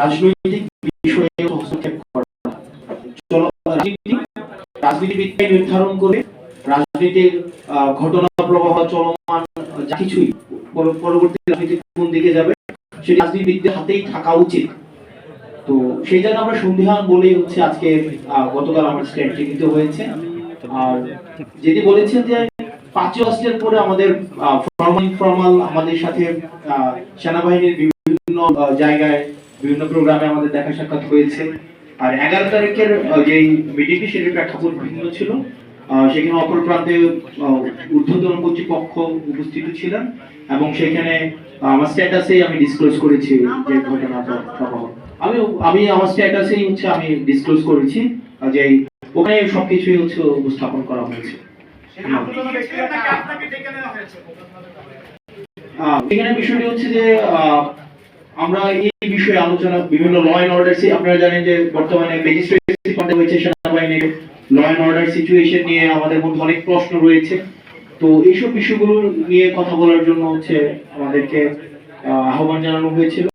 রাজনৈতিক বিষয়ে হস্তক্ষেপ করা। নির্ধারণ রাজনীতির ঘটনা প্রবাহ চলমান, যা কিছুই পরবর্তী কোন দিকে যাবে সেটি রাজনীতিবিদদের হাতেই থাকা উচিত। তো সেই জন্য আমরা সন্ধিহান বলেই হচ্ছে আজকে গতকাল আমার স্ট্যান্ডটি নিতে হয়েছে। আর যেটি বলেছেন যে পাঁচই পরে আমাদের ফর্মাল ফর্মাল আমাদের সাথে সেনাবাহিনীর বিভিন্ন জায়গায় বিভিন্ন প্রোগ্রামে আমাদের দেখা সাক্ষাৎ হয়েছে। আর এগারো তারিখের মিটিংটি প্রেক্ষাপট ছিল। সেখানে অপর প্রান্তে ঊর্ধ্বতন কর্তৃপক্ষ উপস্থিত ছিলেন এবং সেখানে আমার স্ট্যাটাসেই আমি ডিসক্লোজ করেছি যে ঘটনা প্রবাহ। আমি আমি আমার স্ট্যাটাসেই হচ্ছে আমি ডিসক্লোজ করেছি, যে ওখানে সবকিছুই হচ্ছে উপস্থাপন করা হয়েছে। এখানে বিষয়টি হচ্ছে যে আমরা এই বিষয়ে আলোচনা বিভিন্ন ল অ্যান্ড অর্ডার আপনারা জানেন যে বর্তমানে ম্যাজিস্ট্রেসি ফান্ডে হয়েছে সেনাবাহিনীর ল অ্যান্ড অর্ডার সিচুয়েশন নিয়ে আমাদের মধ্যে অনেক প্রশ্ন রয়েছে। তো এইসব বিষয়গুলো নিয়ে কথা বলার জন্য হচ্ছে আমাদেরকে আহ, আহ্বান জানানো হয়েছিল।